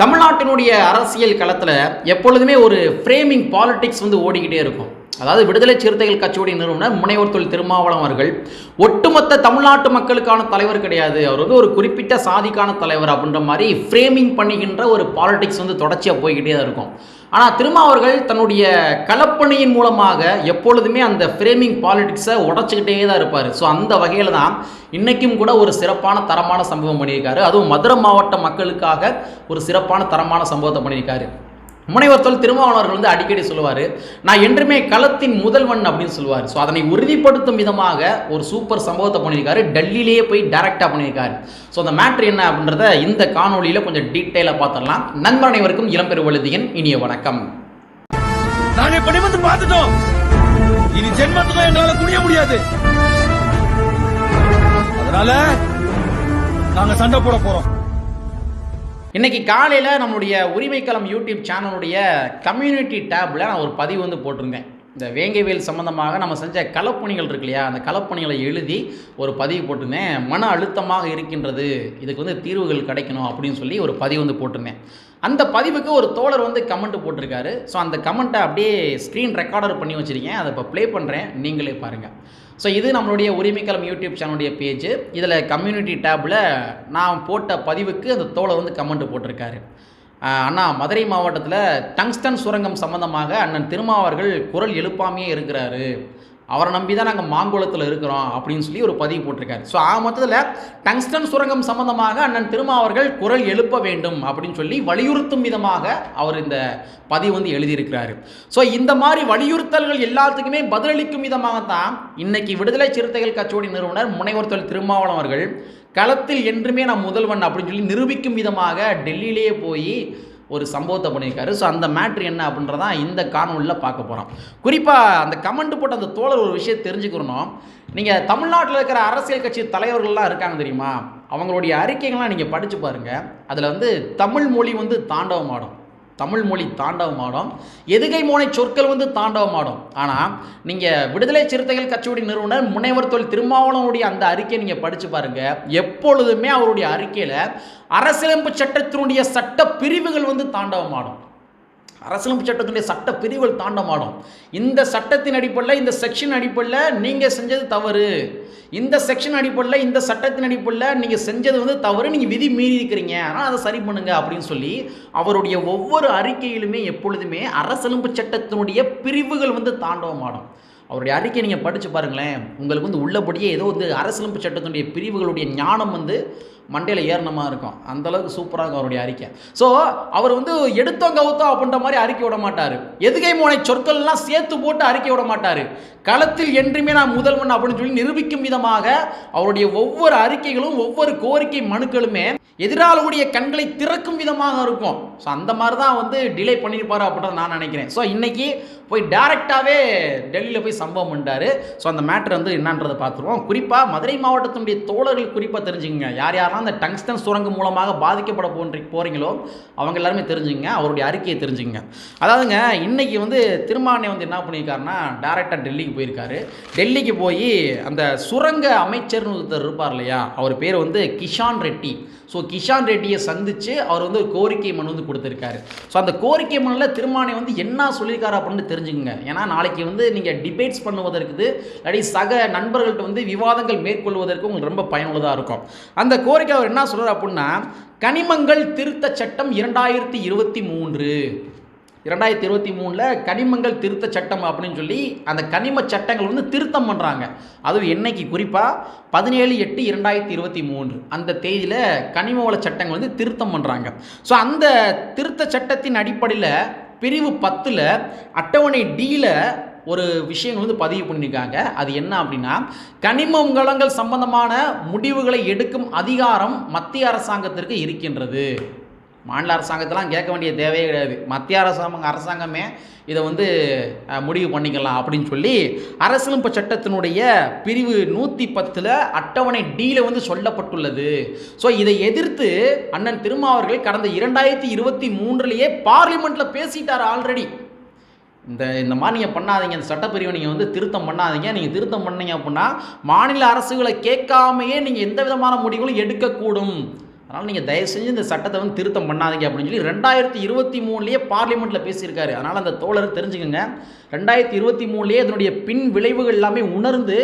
தமிழ்நாட்டினுடைய அரசியல் களத்தில் எப்பொழுதுமே ஒரு ஃப்ரேமிங் பாலிடிக்ஸ் வந்து ஓடிக்கிட்டே இருக்கும். அதாவது விடுதலை சிறுத்தைகள் கட்சியுடைய நிறுவனர் முனைவர் தொழில் திருமாவளம் அவர்கள் ஒட்டுமொத்த தமிழ்நாட்டு மக்களுக்கான தலைவர் கிடையாது. அவர் வந்து ஒரு குறிப்பிட்ட சாதிக்கான தலைவர் அப்படின்ற மாதிரி ஃப்ரேமிங் பண்ணுகின்ற ஒரு பாலிடிக்ஸ் வந்து தொடர்ச்சியாக போய்கிட்டே தான் இருக்கும். ஆனால் திருமா அவர்கள் தன்னுடைய கலப்பணியின் மூலமாக எப்பொழுதுமே அந்த ஃப்ரேமிங் பாலிடிக்ஸை உடச்சிக்கிட்டே தான் இருப்பார். ஸோ அந்த வகையில் தான் இன்றைக்கும் கூட ஒரு சிறப்பான தரமான சம்பவம் பண்ணியிருக்காரு. அதுவும் மதுரை மாவட்ட மக்களுக்காக ஒரு சிறப்பான தரமான சம்பவத்தை பண்ணியிருக்காரு. முனைவத்தோல் திருமாவளவர்கள் வந்து அடிக்கடி சொல்லுவார் நான் என்றுமே களத்தின் முதல்வன் அப்படின்னு சொல்லுவார். ஸோ அதனை உறுதிப்படுத்தும் விதமாக ஒரு சூப்பர் சம்பவத்தை பண்ணியிருக்காரு. டெல்லியிலேயே போய் டைரக்டாக பண்ணியிருக்காரு. ஸோ அந்த மேட்ரு என்ன அப்படின்றத இந்த காணொலியில் கொஞ்சம் டீட்டெயிலாக பார்த்துடலாம். நண்பர் அனைவருக்கும் இளம்பெருவழுதியின் இனிய வணக்கம். நாங்கள் இப்ப வந்து பார்த்துட்டோம். இனி ஜென்மத்துக்கும் என்னால் குடிய முடியாது. அதனால நாங்கள் சண்டை போட போறோம். இன்னைக்கு காலையில் நம்மளுடைய உரிமைக்களம் யூடியூப் சேனலுடைய கம்யூனிட்டி டேப்பில் நான் ஒரு பதிவு வந்து போட்டிருந்தேன். இந்த வேங்கைவேல் சம்பந்தமாக நம்ம செஞ்ச கலப்பணிகள் இருக்கு இல்லையா? அந்த கலப்பணிகளை எழுதி ஒரு பதிவு போட்டிருந்தேன். மன அழுத்தமாக இருக்கின்றது. இதுக்கு வந்து தீர்வுகள் கிடைக்கணும் அப்படின்னு சொல்லி ஒரு பதிவு வந்து போட்டிருந்தேன். அந்த பதிவுக்கு ஒரு தோழர் வந்து கமெண்ட் போட்டிருக்காரு. ஸோ அந்த கமெண்ட்டை அப்படியே ஸ்க்ரீன் ரெக்கார்டர் பண்ணி வச்சுருக்கேன். அதை இப்போ ப்ளே பண்ணுறேன் நீங்களே பாருங்கள் ஸோ இது நம்மளுடைய உரிமைக்களம் யூடியூப் சேனலுடைய பேஜ் இதில் கம்யூனிட்டி டேப்பில் நான் போட்ட பதிவுக்கு அந்த தோழர் வந்து கமெண்ட் போட்டிருக்காரு. அண்ணா மதுரை மாவட்டத்தில் டங்ஸ்டன் சுரங்கம் சம்பந்தமாக அண்ணன் திருமாவர்கள் குரல் எழுப்பாமையே இருக்கிறாரு. அவரை நம்பி தான் நாங்கள் மாங்குளத்தில் இருக்கிறோம் அப்படின்னு சொல்லி ஒரு பதிவு போட்டிருக்காரு. ஸோ ஆ மொத்தத்தில் டங்ஸ்டன் சுரங்கம் சம்பந்தமாக அண்ணன் திருமாவர்கள் குரல் எழுப்ப வேண்டும் அப்படின்னு சொல்லி வலியுறுத்தும் விதமாக அவர் இந்த பதிவு வந்து எழுதியிருக்கிறாரு. ஸோ இந்த மாதிரி வலியுறுத்தல்கள் எல்லாத்துக்குமே பதிலளிக்கும் விதமாக தான் இன்னைக்கு விடுதலை சிறுத்தைகள் கட்சியோட நிறுவனர் முனைவர் தொழில் திருமாவளவன் அவர்கள் களத்தில் என்றுமே நான் முதல்வன் அப்படின்னு சொல்லி நிரூபிக்கும் விதமாக டெல்லியிலேயே போய் ஒரு சம்பவத்தை பண்ணியிருக்காரு. ஸோ அந்த மேட்ரு என்ன அப்படின்றதான் இந்த காணொலியில் பார்க்க போகிறோம் குறிப்பாக அந்த கமெண்ட் போட்ட அந்த தோழர் ஒரு விஷயம் தெரிஞ்சுக்கிறணும் நீங்கள் தமிழ்நாட்டில் இருக்கிற அரசியல் கட்சி தலைவர்கள்லாம் இருக்காங்க தெரியுமா? அவங்களுடைய அறிக்கைகள்லாம் நீங்கள் படித்து பாருங்கள் அதில் வந்து தமிழ் மொழி வந்து தாண்டவமாடும். தமிழ் மொழி தாண்டவமாடும் எதுகை மோனை சொற்கள் வந்து தாண்டவமாடும். ஆனால் நீங்கள் விடுதலை சிறுத்தைகள் கட்சியுடைய நிறுவனர் முனைவர் தொழில் திருமாவளவனுடைய அந்த அறிக்கையை நீங்கள் படித்து பாருங்கள் எப்பொழுதுமே அவருடைய அறிக்கையில் அரசியலமைப்பு சட்டத்தினுடைய சட்ட பிரிவுகள் வந்து தாண்டவமாடும். அரசியலமைப்பு சட்டத்தினுடைய சட்ட பிரிவுகள் தாண்டமாடும். இந்த சட்டத்தின் அடிப்படையில் இந்த செக்ஷன் அடிப்படையில் நீங்கள் செஞ்சது தவறு. இந்த செக்ஷன் அடிப்படையில் இந்த சட்டத்தின் அடிப்படையில் நீங்கள் செஞ்சது வந்து தவறு நீங்கள் விதி மீறி இருக்கிறீங்க. ஆனால் அதை சரி பண்ணுங்க அப்படின்னு சொல்லி அவருடைய ஒவ்வொரு அறிக்கையிலுமே எப்பொழுதுமே அரசியலமைப்பு சட்டத்தினுடைய பிரிவுகள் வந்து தாண்டவமாடும். அவருடைய அறிக்கை நீங்கள் படித்து பாருங்களேன். உங்களுக்கு வந்து உள்ளபடியே ஏதோ வந்து அரசியலமைப்பு சட்டத்தினுடைய பிரிவுகளுடைய ஞானம் வந்து மண்டையில் ஏறினமாக இருக்கும். அந்தளவுக்கு சூப்பராக இருக்கும் அவருடைய அறிக்கை. ஸோ அவர் வந்து எடுத்தோம் கவுத்தோம் அப்படின்ற மாதிரி அறிக்கை விட மாட்டார். எதுகை மோனை சொற்கள்லாம் சேர்த்து போட்டு அறிக்கை விட மாட்டார். களத்தில் என்றுமே நான் முதல்வன் அப்படின்னு சொல்லி நிரூபிக்கும் விதமாக அவருடைய ஒவ்வொரு அறிக்கைகளும் ஒவ்வொரு கோரிக்கை மனுக்களுமே எதிராளுடைய கண்களை திறக்கும் விதமாக இருக்கும். ஸோ அந்த மாதிரி தான் வந்து டிலே பண்ணியிருப்பாரு அப்படின்னு நான் நினைக்கிறேன். ஸோ இன்னைக்கு போய் டேரெக்டாகவே டெல்லியில் போய் சம்பவம் உண்டாரு. ஸோ அந்த மேட்ரு வந்து என்னன்றதை பார்த்துருவோம். குறிப்பாக மதுரை மாவட்டத்தினுடைய தோழர்கள் குறிப்பாக தெரிஞ்சுங்க யார் யாரெல்லாம் அந்த டங்ஸ்டன் சுரங்கம் மூலமாக பாதிக்கப்பட போன்ற போகிறீங்களோ அவங்க எல்லாருமே தெரிஞ்சுங்க அவருடைய அறிக்கையை தெரிஞ்சுங்க அதாவதுங்க இன்றைக்கி வந்து திருமாவனை வந்து என்ன பண்ணியிருக்காருன்னா டேரெக்டாக டெல்லிக்கு போயிருக்காரு. டெல்லிக்கு போய் அந்த சுரங்க அமைச்சர்னு ஒருத்தர் இருப்பார் இல்லையா? அவர் பேர் வந்து கிஷான் ரெட்டி. ஸோ கிஷான் ரெட்டியை சந்தித்து அவர் வந்து ஒரு கோரிக்கை மனு வந்து கொடுத்துருக்காரு. ஸோ அந்த கோரிக்கை மனுவில் திருமானை வந்து என்ன சொல்லியிருக்காரு அப்படின்னு தெரிஞ்சுக்கோங்க. ஏன்னா நாளைக்கு வந்து நீங்கள் டிபேட்ஸ் பண்ணுவதற்கு இல்லாட்டி சக நண்பர்கள்ட்ட வந்து விவாதங்கள் மேற்கொள்வதற்கு உங்களுக்கு ரொம்ப பயனுள்ளதாக இருக்கும். அந்த கோரிக்கை அவர் என்ன சொல்கிறார் அப்படின்னா கனிமங்கள் திருத்த சட்டம் இரண்டாயிரத்தி இருபத்தி மூன்று. இரண்டாயிரத்தி இருபத்தி மூணில் கனிமங்கள் திருத்த சட்டம் அப்படின்னு சொல்லி அந்த கனிம சட்டங்கள் வந்து திருத்தம் பண்ணுறாங்க அதுவும் என்னைக்கு? குறிப்பாக பதினேழு எட்டு இரண்டாயிரத்தி இருபத்தி மூன்று. அந்த தேதியில் கனிம வள சட்டங்கள் வந்து திருத்தம் பண்ணுறாங்க ஸோ அந்த திருத்த சட்டத்தின் அடிப்படையில் பிரிவு பத்தில் அட்டவணை டியில் ஒரு விஷயங்கள் வந்து பதிவு பண்ணியிருக்காங்க அது என்ன அப்படின்னா கனிம வளங்கள் சம்பந்தமான முடிவுகளை எடுக்கும் அதிகாரம் மத்திய அரசாங்கத்திற்கு இருக்கின்றது. மாநில அரசாங்கத்தெல்லாம் கேட்க வேண்டிய தேவையே கிடையாது. மத்திய அரசாங்கம் அரசாங்கமே இதை வந்து முடிவு பண்ணிக்கலாம் அப்படின்னு சொல்லி அரசியலமைப்பு சட்டத்தினுடைய பிரிவு நூற்றி பத்தில் அட்டவணை டியில் வந்து சொல்லப்பட்டுள்ளது. ஸோ இதை எதிர்த்து அண்ணன் திருமாவர்கள் கடந்த இரண்டாயிரத்தி இருபத்தி மூன்றுலேயே பார்லிமெண்ட்டில் பேசிட்டார் ஆல்ரெடி இந்த இந்த மாதிரி நீங்கள் பண்ணாதீங்க. இந்த சட்டப்பிரிவை நீங்கள் வந்து திருத்தம் பண்ணாதீங்க. நீங்கள் திருத்தம் பண்ணீங்க அப்படின்னா மாநில அரசுகளை கேட்காமையே நீங்கள் எந்த விதமான முடிவுகளும் எடுக்கக்கூடும். அதனால் நீங்கள் தயவு செஞ்சு இந்த சட்டத்தை வந்து திருத்தம் பண்ணாதீங்க அப்படின்னு சொல்லி ரெண்டாயிரத்தி இருபத்தி மூணுலேயே பார்லிமெண்ட்டில் பேசியிருக்காரு. அதனால் அந்த தோழர் தெரிஞ்சுக்கோங்க. ரெண்டாயிரத்தி இருபத்தி மூணுலேயே அதனுடைய பின் விளைவுகள் எல்லாமே உணர்ந்து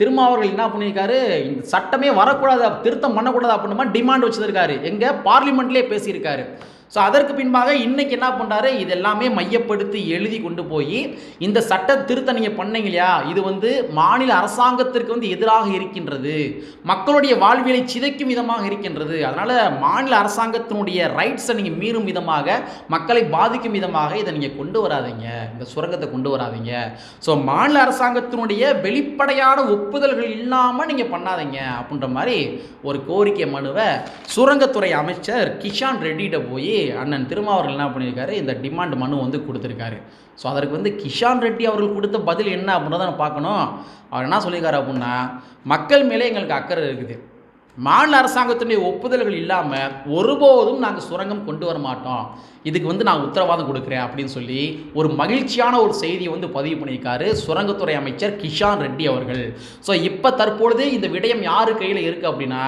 திருமாவர்கள் என்ன பண்ணியிருக்காரு? இந்த சட்டமே வரக்கூடாது திருத்தம் பண்ணக்கூடாது அப்படின்ற டிமாண்ட் வச்சுருக்காரு எங்கே? பார்லிமெண்ட்லேயே பேசியிருக்காரு. ஸோ அதற்கு பின்பாக இன்றைக்கி என்ன பண்ணுறாரு இது எல்லாமே மையப்படுத்தி எழுதி கொண்டு போய் இந்த சட்ட திருத்த நீங்கள் பண்ணீங்க இல்லையா? இது வந்து மாநில அரசாங்கத்திற்கு வந்து எதிராக இருக்கின்றது. மக்களுடைய வாழ்வியலை சிதைக்கும் விதமாக இருக்கின்றது. அதனால் மாநில அரசாங்கத்தினுடைய ரைட்ஸை நீங்கள் மீறும் விதமாக மக்களை பாதிக்கும் விதமாக இதை நீங்கள் கொண்டு வராதீங்க. இந்த சுரங்கத்தை கொண்டு வராதீங்க. ஸோ மாநில அரசாங்கத்தினுடைய வெளிப்படையான ஒப்புதல்கள் இல்லாமல் நீங்கள் பண்ணாதீங்க அப்படின்ற மாதிரி ஒரு கோரிக்கை மனுவை சுரங்கத்துறை அமைச்சர் கிஷான் ரெட்டிகிட்ட போய் அண்ணன் திருமாவர்கள் என்ன பண்ணியிருக்காரு? இந்த டிமாண்ட் மனு வந்து கொடுத்துருக்காரு. ஸோ அதற்கு வந்து கிஷான் ரெட்டி அவர்கள் கொடுத்த பதில் என்ன அப்படின்றத நம்ம பார்க்கணும். அவர் என்ன சொல்லியிருக்காரு அப்படின்னா மக்கள் மேலே எங்களுக்கு அக்கறை இருக்குது. மாநில அரசாங்கத்தினுடைய ஒப்புதல்கள் இல்லாமல் ஒருபோதும் நாங்கள் சுரங்கம் கொண்டு வர மாட்டோம். இதுக்கு வந்து நான் உத்தரவாதம் கொடுக்குறேன் அப்படின்னு சொல்லி ஒரு மகிழ்ச்சியான ஒரு செய்தியை வந்து பதிவு பண்ணியிருக்காரு சுரங்கத்துறை அமைச்சர் கிஷான் ரெட்டி அவர்கள். ஸோ இப்போ தற்பொழுது இந்த விடயம் யார் கையில் இருக்குது அப்படின்னா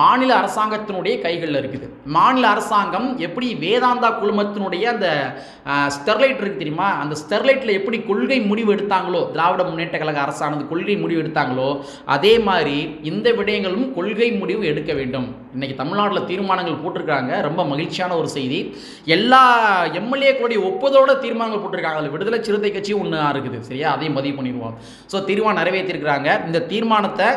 மாநில அரசாங்கத்தினுடைய கைகளில் இருக்குது. மாநில அரசாங்கம் எப்படி வேதாந்தா குழுமத்தினுடைய அந்த ஸ்டெர்லைட் இருக்குது தெரியுமா? அந்த ஸ்டெர்லைட்டில் எப்படி கொள்கை முடிவு எடுத்தாங்களோ திராவிட முன்னேற்ற கழக அரசானது கொள்கை முடிவு எடுத்தாங்களோ அதே மாதிரி இந்த விடயங்களும் கொள்கை முடிவு எடுக்க வேண்டும். இன்றைக்கி தமிழ்நாட்டில் தீர்மானங்கள் போட்டிருக்காங்க. ரொம்ப மகிழ்ச்சியான ஒரு செய்தி. எல்லா எம்எல்ஏக்களுடைய ஒப்பதோட தீர்மானங்கள் போட்டிருக்காங்க. அதில் விடுதலை சிறுத்தை கட்சியும் ஒன்று இருக்குது. சரியா? அதையும் பதிவு பண்ணிடுவோம். ஸோ தீர்மானம் நிறைவேற்றிருக்கிறாங்க. இந்த தீர்மானத்தை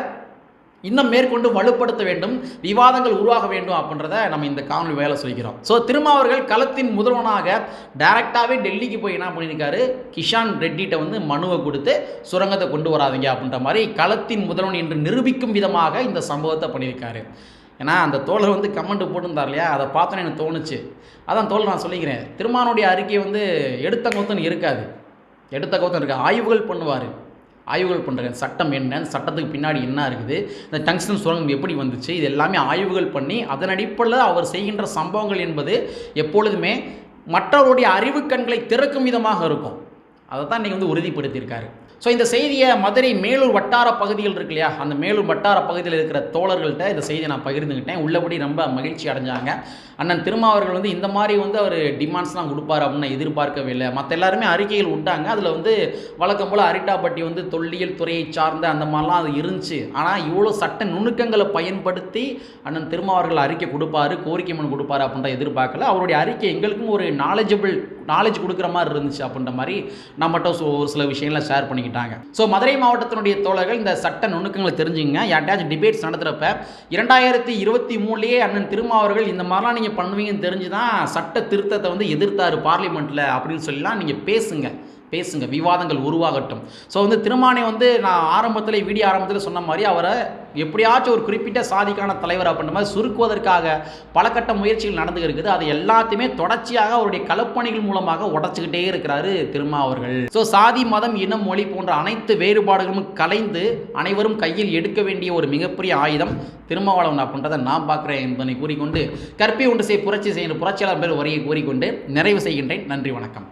இன்னும் மேற்கொண்டு வலுப்படுத்த வேண்டும் விவாதங்கள் உருவாக வேண்டும் அப்படின்றத நம்ம இந்த காணொலி வேலை சொல்லிக்கிறோம். ஸோ திருமாவர்கள் களத்தின் முதல்வனாக டைரக்டாகவே டெல்லிக்கு போய் என்ன பண்ணியிருக்காரு கிஷான் ரெட்டிகிட்ட வந்து மனுவை கொடுத்து சுரங்கத்தை கொண்டு வராதீங்க அப்படின்ற மாதிரி களத்தின் முதல்வன் என்று நிரூபிக்கும் விதமாக இந்த சம்பவத்தை பண்ணியிருக்காரு. ஏன்னா அந்த தோழர் வந்து கமெண்ட் போட்டுருந்தார் இல்லையா? அதை பார்த்தோன்னே எனக்கு தோணுச்சு. அதான் தோழர் நான் சொல்லிக்கிறேன். திருமானுடைய அறிக்கை வந்து எடுத்த கௌத்தன் இருக்காது. எடுத்த கொத்தன் இருக்காது. ஆய்வுகள் பண்ணுவார். ஆய்வுகள் பண்ணுற சட்டம் என்ன? அந்த சட்டத்துக்கு பின்னாடி என்ன இருக்குது? இந்த டங்ஸ்டன் சுரங்கம் எப்படி வந்துச்சு? இது எல்லாமே ஆய்வுகள் பண்ணி அதன் அடிப்படையில் அவர் செய்கின்ற சம்பவங்கள் என்பது எப்பொழுதுமே மற்றவருடைய அறிவு கண்களை திறக்கும் விதமாக இருக்கும். அதை தான் இன்றைக்கி வந்து உறுதிப்படுத்தியிருக்காரு. ஸோ இந்த செய்தியை மதுரை மேலூர் வட்டார பகுதியில் இருக்கு இல்லையா? அந்த மேலூர் வட்டார பகுதியில் இருக்கிற தோழர்கள்ட்ட இந்த செய்தியை நான் பகிர்ந்துக்கிட்டேன் உள்ளபடி ரொம்ப மகிழ்ச்சி அடைஞ்சாங்க. அண்ணன் திருமாவர்கள் வந்து இந்த மாதிரி வந்து அவர் டிமாண்ட்ஸ்லாம் கொடுப்பார் அப்படின்னு எதிர்பார்க்கவே இல்லை. மற்ற எல்லாருமே அறிக்கைகள் விட்டாங்க. அதில் வந்து வழக்கம் போல் அரிட்டாப்பட்டி வந்து தொல்லியல் துறையை சார்ந்த அந்த மாதிரிலாம் அது இருந்துச்சு. ஆனால் இவ்வளோ சட்ட நுணுக்கங்களை பயன்படுத்தி அண்ணன் திருமாவர்கள் அறிக்கை கொடுப்பாரு கோரிக்கை மனு கொடுப்பாரு அப்படின்ற எதிர்பார்க்கல. அவருடைய அறிக்கை எங்களுக்கும் ஒரு நாலேஜபிள் நாலேஜ் கொடுக்குற மாதிரி இருந்துச்சு அப்படின்ற மாதிரி நம்மகிட்ட சொ- ஒரு சில விஷயங்களை ஷேர் பண்ணிக்கிட்டாங்க. ஸோ மதுரை மாவட்டத்தினுடைய தோழர்கள் இந்த சட்ட நுணுக்கங்களை தெரிஞ்சுங்க. யார்ட்டாச்சும் டிபேட்ஸ் நடத்துகிறப்ப இரண்டாயிரத்தி இருபத்தி மூணுலேயே அண்ணன் திருமாவர்கள் இந்த மாதிரிலாம் நீங்கள் பண்ணுவீங்கன்னு தெரிஞ்சு தான் சட்ட திருத்தத்தை வந்து எதிர்த்தாரு பார்லிமெண்ட்டில் அப்படின்னு சொல்லலாம் நீங்கள் பேசுங்க. பேசுங்க. விவாதங்கள் உருவாகட்டும். ஸோ வந்து திருமானை வந்து நான் ஆரம்பத்தில் வீடியோ ஆரம்பத்தில் சொன்ன மாதிரி அவரை எப்படியாச்சும் ஒரு குறிப்பிட்ட சாதிக்கான தலைவர் அப்படின்ற மாதிரி சுருக்குவதற்காக பலகட்ட முயற்சிகள் நடந்து இருக்குது. அது எல்லாத்தையுமே தொடர்ச்சியாக அவருடைய கலப்பணிகள் மூலமாக உடைச்சிக்கிட்டே இருக்கிறாரு திருமா அவர்கள். ஸோ சாதி மதம் இனம் மொழி போன்ற அனைத்து வேறுபாடுகளும் கலைந்து அனைவரும் கையில் எடுக்க வேண்டிய ஒரு மிகப்பெரிய ஆயுதம் திருமாவளவன் அப்படின்றத நான் பார்க்குறேன் என்பதை கூறிக்கொண்டு கற்பி ஒன்று செய் புரட்சி செய்கிற புரட்சியாளர் பேர் வரியை கூறிக்கொண்டு நிறைவு செய்கின்றேன். நன்றி வணக்கம்.